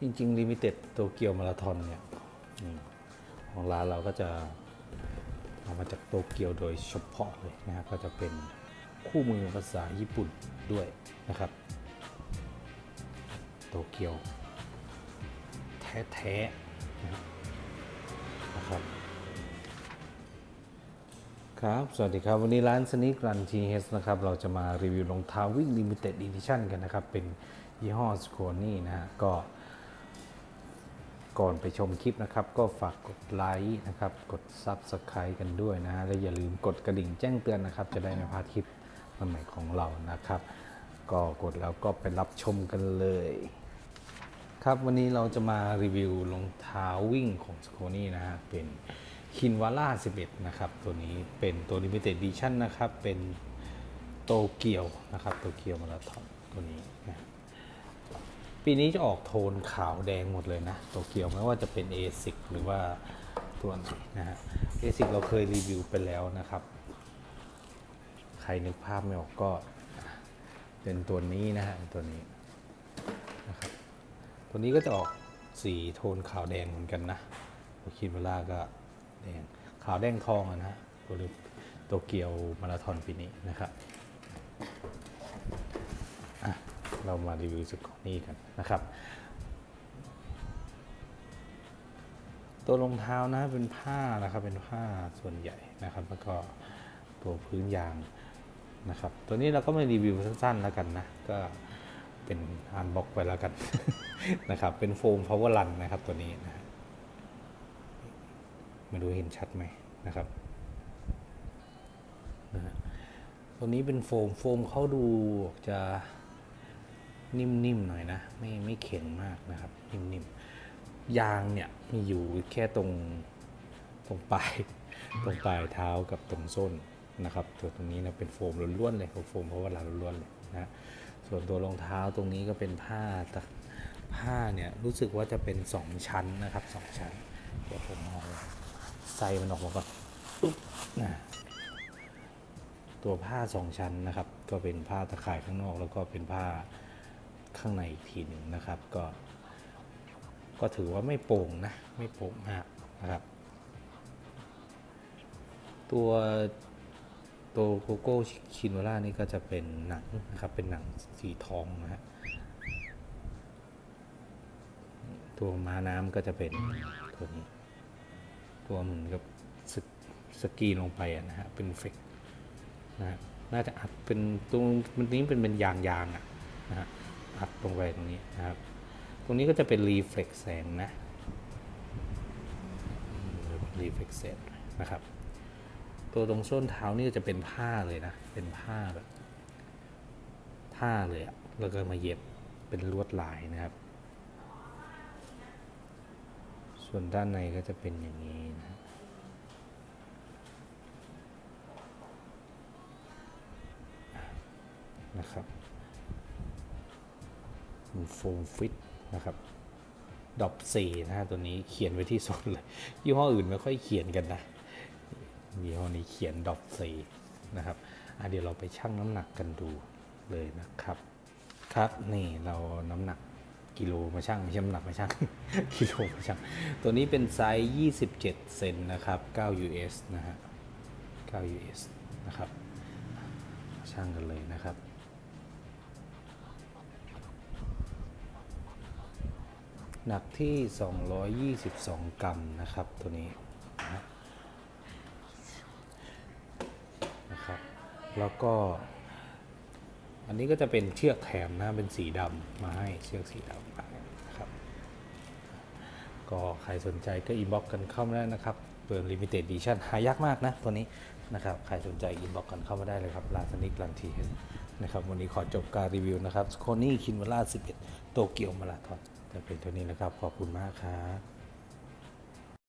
จริงๆลิมิเต็ดโตเกียวมาราธอนเนี่ยของร้านเราก็จะเอามาจากโตเกียวโดยเฉพาะเลยนะฮะก็จะเป็นคู่มือภาษาญี่ปุ่นด้วยนะครับ โตเกียว แท้ๆนะครับครับ สวัสดีครับ วันนี้ร้านสนิกรันทีเฮสนะครับ เราจะมารีวิวรองเท้าวิ่งลิมิเต็ดอีดิชั่นกันนะครับ เป็นยี่ห้อสโคนี่นะฮะ ก็ ก่อนไปชมคลิปนะครับ ก็ฝากกดไลค์นะครับ กด Subscribe กันด้วยนะฮะและอย่าลืมกดกระดิ่งแจ้งเตือนนะครับ จะได้ไม่พลาดคลิปใหม่ๆของเรานะครับ ก็กดแล้วก็ไปรับชมกันเลย ครับวันนี้เราจะมารีวิวรองเท้าวิ่งของสโคนี่นะฮะเป็นคินวาร่า11 นะครับ ตัวนี้เป็นตัว Limited Edition นะครับ เป็นโตเกียวนะครับโตเกียวมาราธอนตัวนี้นะ ปีนี้จะออกโทนขาวแดงหมดเลยนะโตเกียวไม่ว่าจะเป็น ASIC หรือว่าตัวไหนนะฮะ ASIC เราเคยรีวิวไปแล้วนะครับ ใครนึกภาพไม่ออกก็เป็นตัวนี้นะฮะตัวนี้นะครับตัวนี้ก็จะออกสีโทนขาวแดงเหมือนกันนะตัวคินเวลาก็แดงขาวแดงทองนะฮะตัวโตเกียวมาราธอนปีนี้นะครับอะ เรามารีวิวสุดของนี่กันนะครับ ตัวรองเท้านะเป็นผ้านะครับเป็นผ้าส่วนใหญ่นะครับแล้วก็ตัวพื้นยางนะครับ ตัวนี้เราก็มารีวิวสั้นๆแล้วกันนะก็เป็นอันบ็อกไปแล้วกันนะครับ เป็นโฟม power run นะครับตัวนี้นะมาดูเห็นชัดไหมนะครับนะตัวนี้เป็นโฟม โฟมเขาดูจะ นิ่มๆหน่อยนะ ไม่ไม่แข็งมากนะครับ นิ่มๆยางเนี่ยมีอยู่แค่ตรงตรงปลายตรงปลายเท้ากับตรงส้นนะครับตัวตรงนี้นะเป็นโฟมล้วนๆเลยโฟมเพราะว่าลาล้วนๆเลยนะส่วนตัวรองเท้าตรงนี้ก็เป็นผ้าแต่ผ้าเนี่ยรู้สึกว่าจะเป็นสองชั้นนะครับสองชั้นเดี๋ยวผมเอาใส่มันออกมาก่อนปุ๊บนะตัวผ้าสองชั้นนะครับ ก็เป็นผ้าตะข่ายข้างนอกแล้วก็เป็นผ้า ข้างในอีกทีหนึ่งนะครับ ก็ ก็ถือว่าไม่โป่งนะ ไม่โป่งมากนะครับ ตัวตัวโกโก้ชินวาร่านี่ก็จะเป็นหนังนะครับ เป็นหนังสีทองนะฮะตัวม้าน้ำก็จะเป็นตัวนี้ ตัวเหมือนกับสกสกรีลงไปอะนะฮะ เป็นเฟกนะฮะน่าจะอัดเป็นตรงมันนี้เป็นเป็นยางยางๆอะนะฮะ อัดลงไปตรงนี้นะครับ ตรงนี้ก็จะเป็นรีเฟล็กแสงนะรีเฟล็กแสงนะครับ ตัวตรงส้นเท้านี่จะเป็นผ้าเลยนะ เป็นผ้าแบบผ้าเลยอะแล้วก็มาเย็บเป็นลวดลายนะครับ ส่วนด้านในก็จะเป็นอย่างนี้นะนะครับ โฟมฟิตนะครับดอปสี่นะฮะตัวนี้เขียนไว้ที่ส้นเลยยี่ห้ออื่นไม่ค่อยเขียนกันนะยี่ห้อนี้เขียนดอปสี่นะครับเดี๋ยวเราไปชั่งน้ำหนักกันดูเลยนะครับ ครับนี่เราน้ำหนักกิโลมาชั่งไม่ใช่น้ำหนักมาชั่งกิโลมาชั่งตัวนี้เป็นไซส์ 27 เซนนะครับ 9 US นะฮะ 9 US นะครับ ชั่งกันเลยนะครับ หนักที่ 222 กรัมนะครับตัวนี้นะครับ แล้วก็ อันนี้ก็จะเป็นเชือกแถมนะเป็นสีดำมาให้เชือกสีดำนะครับ ก็ใครสนใจก็อินบ็อกกันเข้ามาได้นะครับเปิดลิมิเต็ดดิชั่นหายากมากนะตัวนี้นะครับ ใครสนใจอินบ็อกกันเข้ามาได้เลยครับลาสนิกลันทีนะครับ วันนี้ขอจบการรีวิวนะครับโคนี่คินวาร่า11 โตเกียวมาราธอน จะเป็นเท่านี้นะครับ ขอบคุณมากครับ